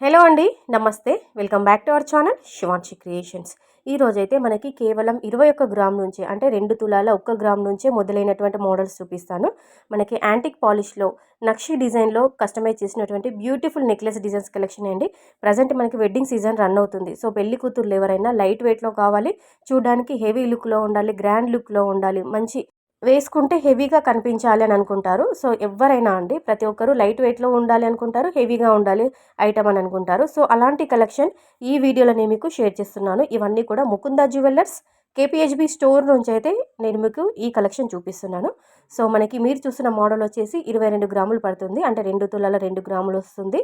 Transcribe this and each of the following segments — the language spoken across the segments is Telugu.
హలో అండి నమస్తే. Welcome back to our channel Shivanshi creations. ఈ రోజైతే మనకి కేవలం ఇరవై ఒక్క గ్రామ్ నుంచి అంటే రెండు తులాల ఒక్క గ్రామ్ నుంచే మొదలైనటువంటి మోడల్స్ చూపిస్తాను. మనకి యాంటిక్ పాలిష్లో నక్షి డిజైన్లో కస్టమైజ్ చేసినటువంటి బ్యూటిఫుల్ నెక్లెస్ డిజైన్స్ కలెక్షన్ అండి. ప్రజెంట్ మనకి వెడ్డింగ్ సీజన్ రన్ అవుతుంది. సో పెళ్ళి కూతుర్లు ఎవరైనా లైట్ వెయిట్లో కావాలి చూడడానికి హెవీ లుక్లో ఉండాలి గ్రాండ్ లుక్లో ఉండాలి మంచి వేసుకుంటే హెవీగా కనిపించాలి అని అనుకుంటారు. సో ఎవరైనా అండి ప్రతి ఒక్కరు లైట్ వెయిట్లో ఉండాలి అనుకుంటారు హెవీగా ఉండాలి ఐటమ్ అని అనుకుంటారు. సో అలాంటి కలెక్షన్ ఈ వీడియోలో నేను మీకు షేర్ చేస్తున్నాను. ఇవన్నీ కూడా ముకుందా జ్యువెలర్స్ కేపీహెచ్బి స్టోర్ నుంచి అయితే నేను మీకు ఈ కలెక్షన్ చూపిస్తున్నాను. సో మనకి మీరు చూసిన మోడల్ వచ్చేసి ఇరవై రెండు గ్రాములు పడుతుంది. అంటే రెండు తులాల రెండు గ్రాములు వస్తుంది.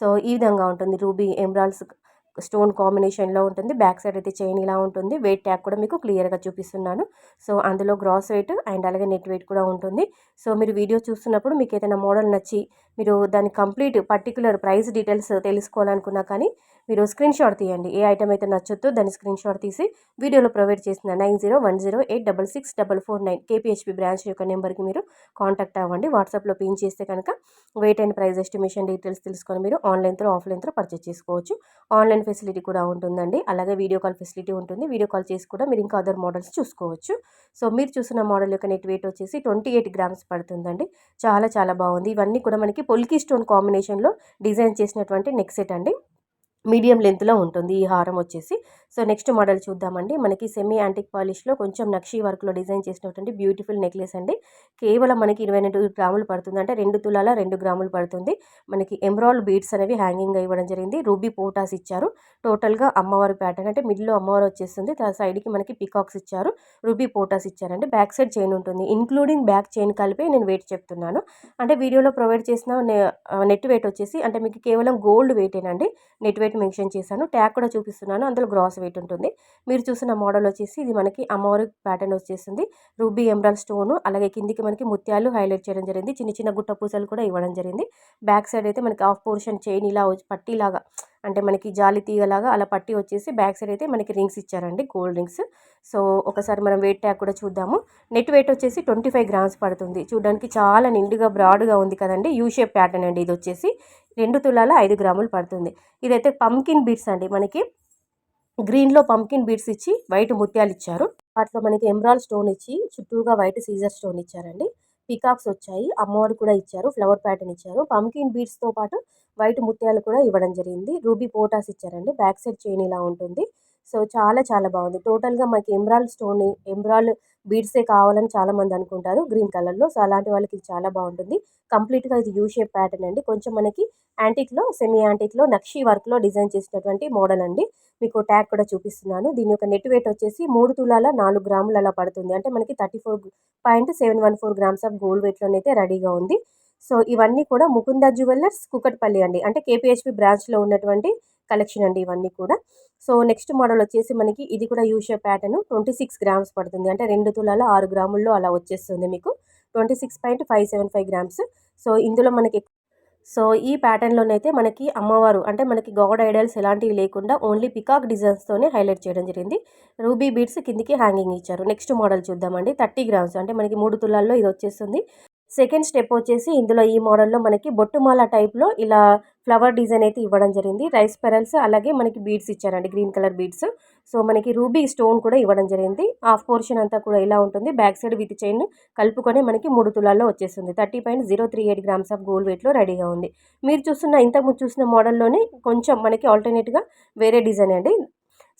సో ఈ విధంగా ఉంటుంది. రూబీ ఎమ్రాల్స్ స్టోన్ కాంబినేషన్లో ఉంటుంది. బ్యాక్ సైడ్ అయితే చైన్ ఇలా ఉంటుంది. వెయిట్ ట్యాగ్ కూడా మీకు క్లియర్గా చూపిస్తున్నాను. సో అందులో గ్రాస్ వెయిట్ అండ్ అలాగే నెట్ వెయిట్ కూడా ఉంటుంది. సో మీరు వీడియో చూస్తున్నప్పుడు మీకు ఏదైనా మోడల్ నచ్చి మీరు దాని కంప్లీట్ పర్టికులర్ ప్రైస్ డీటెయిల్స్ తెలుసుకోవాలనుకున్నా కానీ మీరు స్క్రీన్ షాట్ తీయండి. ఏ ఐటమ్ అయితే నచ్చొద్దో దాన్ని స్క్రీన్ షాట్ తీసి వీడియోలో ప్రొవైడ్ చేసిన nine zero one zero eight double six double four nine KPHB branch యొక్క నెంబర్కి మీరు కాంటాక్ట్ అవ్వండి. వాట్సాప్లో పిన్ చేస్తే కనుక weight and price estimation details తెలుసుకొని మీరు ఆన్లైన్తో ఆఫ్లైన్తో పర్చేస్ చేసుకోవచ్చు. ఆన్లైన్ ఫెసిలిటీ కూడా ఉంటుందండి. అలాగే వీడియో కాల్ ఫెసిలిటీ ఉంటుంది. వీడియో కాల్ చేసి కూడా మీరు ఇంకా అదర్ మోడల్స్ చూసుకోవచ్చు. సో మీరు చూసిన మోడల్ యొక్క నెట్ వెయిట్ వచ్చేసి ట్వంటీ ఎయిట్ గ్రామ్స్ పడుతుందండి. చాలా చాలా బాగుంది. ఇవన్నీ కూడా మనకి పొల్కీ స్టోన్ కాంబినేషన్లో డిజైన్ చేసినటువంటి నెక్ సెట్ అండి. మీడియం లెంత్లో ఉంటుంది ఈ హారం వచ్చేసి. సో నెక్స్ట్ మోడల్ చూద్దామండి. మనకి సెమీ యాంటిక్ పాలిష్లో కొంచెం నక్షి వర్క్లో డిజైన్ చేసినటువంటి బ్యూటిఫుల్ నెక్లెస్ అండి. కేవలం మనకి ఇరవై రెండు గ్రాములు పడుతుంది. అంటే రెండు తులాల రెండు గ్రాములు పడుతుంది. మనకి ఎమ్రాల్డ్ బీడ్స్ అనేవి హ్యాంగింగ్ ఇవ్వడం జరిగింది. రూబీ పోటాస్ ఇచ్చారు. టోటల్గా అమ్మవారి ప్యాటర్న్ అంటే మిడిల్లో అమ్మవారు వచ్చేస్తుంది. సైడ్కి మనకి పికాక్స్ ఇచ్చారు. రూబీ పోటాస్ ఇచ్చారండి. బ్యాక్ సైడ్ చైన్ ఉంటుంది. ఇంక్లూడింగ్ బ్యాక్ చైన్ కలిపి నేను వెయిట్ చెప్తున్నాను. అంటే వీడియోలో ప్రొవైడ్ చేసిన నెట్ వెయిట్ వచ్చేసి అంటే మీకు కేవలం గోల్డ్ వెయిటేనండి. నెట్ వెయిట్ మెన్షన్ చేశాను. ట్యాగ్ కూడా చూపిస్తున్నాను. అందులో గ్రాస్ వెయిట్ ఉంటుంది. మీరు చూసిన మోడల్ వచ్చేసి ఇది మనకి అమ్మవారి ప్యాటర్న్ వచ్చేసింది. రూబీ ఎంబ్రాల్ స్టోను అలాగే కిందికి మనకి ముత్యాలు హైలైట్ చేయడం జరిగింది. చిన్న చిన్న గుట్ట పూసలు కూడా ఇవ్వడం జరిగింది. బ్యాక్ సైడ్ అయితే మనకి ఆఫ్ పోర్షన్ చైన్ ఇలా పట్టిలాగా అంటే మనకి జాలి తీగలాగా అలా పట్టి వచ్చేసి బ్యాక్ సైడ్ అయితే మనకి రింగ్స్ ఇచ్చారండి గోల్డ్ రింగ్స్. సో ఒకసారి మనం వెయిట్ ట్యాగ్ కూడా చూద్దాము. నెట్ వెయిట్ వచ్చేసి ట్వంటీ ఫైవ్ గ్రామ్స్ పడుతుంది. చూడడానికి చాలా నిండుగా బ్రాడ్గా ఉంది కదండి. యూ షేప్ ప్యాటర్న్ అండి ఇది వచ్చేసి. రెండు తులాల ఐదు గ్రాములు పడుతుంది. ఇదైతే పంకిన్ బీట్స్ అండి. మనకి గ్రీన్లో పంకిన్ బీట్స్ ఇచ్చి వైట్ ముత్యాలు ఇచ్చారు. వాటిలో మనకి ఎమ్రాల్ స్టోన్ ఇచ్చి చుట్టూగా వైట్ సీజర్ స్టోన్ ఇచ్చారండి. పికాక్స్ వచ్చాయి. అమ్మవారు కూడా ఇచ్చారు. ఫ్లవర్ ప్యాటర్న్ ఇచ్చారు. పంకిన్ బీడ్స్తో పాటు వైట్ ముత్యాలు కూడా ఇవ్వడం జరిగింది. రూబీ పోటాస్ ఇచ్చారండి. బ్యాక్ సైడ్ చైన్ ఇలా ఉంటుంది. సో చాలా చాలా బాగుంది. టోటల్గా మనకి ఎమ్రాల్ స్టోన్ ఎమ్రాల్ బీడ్సే కావాలని చాలామంది అనుకుంటారు గ్రీన్ కలర్లో. సో అలాంటి వాళ్ళకి ఇది చాలా బాగుంటుంది. కంప్లీట్గా ఇది యూ షేప్ ప్యాటర్న్ అండి. కొంచెం మనకి యాంటిక్లో సెమీ యాంటిక్లో నక్షి వర్క్లో డిజైన్ చేసినటువంటి మోడల్ అండి. మీకు ట్యాగ్ కూడా చూపిస్తున్నాను. దీని యొక్క నెట్ వెయిట్ వచ్చేసి మూడు తులాల నాలుగు గ్రాములు అలా పడుతుంది. అంటే మనకి thirty four point seven one four grams of gold వెయిట్లోనైతే రెడీగా ఉంది. సో ఇవన్నీ కూడా ముకుంద జ్యువెలర్స్ కుకట్పల్లి అండి. అంటే కేపీహెచ్పి బ్రాంచ్లో ఉన్నటువంటి కలెక్షన్ అండి ఇవన్నీ కూడా. సో నెక్స్ట్ మోడల్ వచ్చేసి మనకి ఇది కూడా U shape pattern twenty six grams పడుతుంది. అంటే రెండు తులాల ఆరు గ్రాముల్లో అలా వచ్చేస్తుంది మీకు. Twenty six point five seven five grams. So ఇందులో మనకి సో ఈ ప్యాటర్న్లోనైతే మనకి అమ్మవారు అంటే మనకి గాడ్ ఐడల్స్ ఎలాంటివి లేకుండా ఓన్లీ పికాక్ డిజైన్స్తోనే హైలైట్ చేయడం జరిగింది. రూబీ బీడ్స్ కిందికి హ్యాంగింగ్ ఇచ్చారు. నెక్స్ట్ మోడల్ చూద్దామండి. థర్టీ గ్రామ్స్ అంటే మనకి మూడు తులాల్లో ఇది వచ్చేస్తుంది. సెకండ్ స్టెప్ వచ్చేసి ఇందులో ఈ మోడల్లో మనకి బొట్టుమాల టైప్లో ఇలా ఫ్లవర్ డిజైన్ అయితే ఇవ్వడం జరిగింది. రైస్ పెరల్స్ అలాగే మనకి బీడ్స్ ఇచ్చారండి గ్రీన్ కలర్ బీడ్స్. సో మనకి రూబీ స్టోన్ కూడా ఇవ్వడం జరిగింది. హాఫ్ పోర్షన్ అంతా కూడా ఇలా ఉంటుంది. బ్యాక్ సైడ్ విత్ చైన్ కలుపుకొని మనకి మూడు తులాల్లో వచ్చేస్తుంది. Thirty point zero three eight grams of gold వెయిట్లో రెడీగా ఉంది. మీరు చూస్తున్న ఇంతకుముందు చూసిన మోడల్లోనే కొంచెం మనకి ఆల్టర్నేట్గా వేరే డిజైన్ అండి.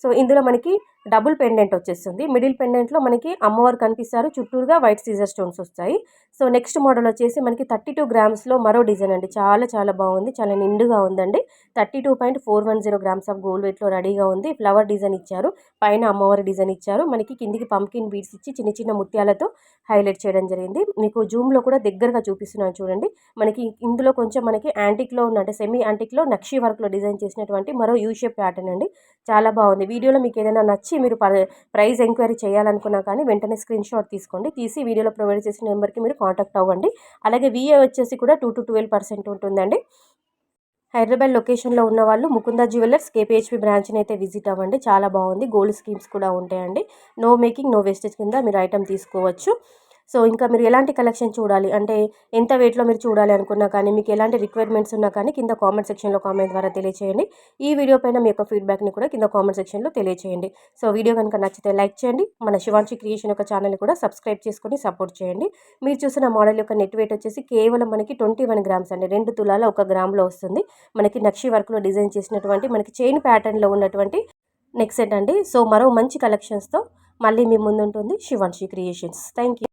సో ఇందులో మనకి డబుల్ పెండెంట్ వచ్చేస్తుంది. మిడిల్ పెండెంట్లో మనకి అమ్మవారు కనిపిస్తారు. చుట్టూరుగా వైట్ సీజర్ స్టోన్స్ వస్తాయి. సో నెక్స్ట్ మోడల్ వచ్చేసి మనకి థర్టీ టూ గ్రామ్స్లో మరో డిజైన్ అండి. చాలా చాలా బాగుంది. చాలా నిండుగా ఉందండి. Thirty two point four one zero grams of gold వెయిట్లో రెడీగా ఉంది. ఫ్లవర్ డిజైన్ ఇచ్చారు. పైన అమ్మవారి డిజైన్ ఇచ్చారు. మనకి కిందికి పంకిన్ బీడ్స్ ఇచ్చి చిన్న చిన్న ముత్యాలతో హైలైట్ చేయడం జరిగింది. మీకు జూమ్లో కూడా దగ్గరగా చూపిస్తున్నాను చూడండి. మనకి ఇందులో కొంచెం మనకి యాంటిక్లో ఉన్న అంటే సెమీ యాంటిక్లో నక్షి వర్క్లో డిజైన్ చేసినటువంటి మరో యూ షేప్ ప్యాటర్న్ అండి. చాలా బాగుంది. వీడియోలో మీకు ఏదైనా నచ్చి వచ్చి మీరు ప్రైస్ ఎంక్వైరీ చేయాలనుకున్నా కానీ వెంటనే స్క్రీన్ షాట్ తీసుకోండి. తీసి వీడియోలో ప్రొవైడ్ చేసిన నెంబర్కి మీరు కాంటాక్ట్ అవ్వండి. అలాగే విఏ వచ్చేసి కూడా టూ టు ట్వెల్వ్ పర్సెంట్ ఉంటుందండి. హైదరాబాద్ లొకేషన్లో ఉన్న వాళ్ళు ముకుంద జ్యువెలర్స్ కేపీహెచ్పి బ్రాంచ్ని అయితే విజిట్ అవ్వండి. చాలా బాగుంది. గోల్డ్ స్కీమ్స్ కూడా ఉంటాయండి. నో మేకింగ్ నో వేస్టేజ్ కింద మీరు ఐటమ్ తీసుకోవచ్చు. సో ఇంకా మీరు ఎలాంటి కలెక్షన్ చూడాలి? అంటే ఎంత వెయిట్లో మీరు చూడాలి అనుకున్నా కానీ మీకు ఎలాంటి రిక్వైర్మెంట్స్ ఉన్నా కానీ కింద కామెంట్ సెక్షన్లో కామెంట్ ద్వారా తెలియచేయండి. ఈ వీడియో పైన మీ యొక్క ఫీడ్బ్యాక్ని కూడా కింద కామెంట్ సెక్షన్లో తెలియచేయండి. సో వీడియో కనుక నచ్చితే లైక్ చేయండి. మన శివాంశి క్రియేషన్ యొక్క ఛానల్ని కూడా సబ్స్క్రైబ్ చేసుకొని సపోర్ట్ చేయండి. మీరు చూసిన మోడల్ యొక్క నెట్ వెయిట్ వచ్చేసి కేవలం మనకి ట్వంటీ వన్ గ్రామ్స్ అండి. రెండు తులాల ఒక గ్రామ్లో వస్తుంది. మనకి నక్షి వర్క్లో డిజైన్ చేసినటువంటి మనకి చైన్ ప్యాటర్న్లో ఉన్నటువంటి నెక్ సెట్ అండి. సో మరో మంచి కలెక్షన్స్తో మళ్ళీ మీ ముందు ఉంటుంది శివాంశి క్రియేషన్స్. Thank you.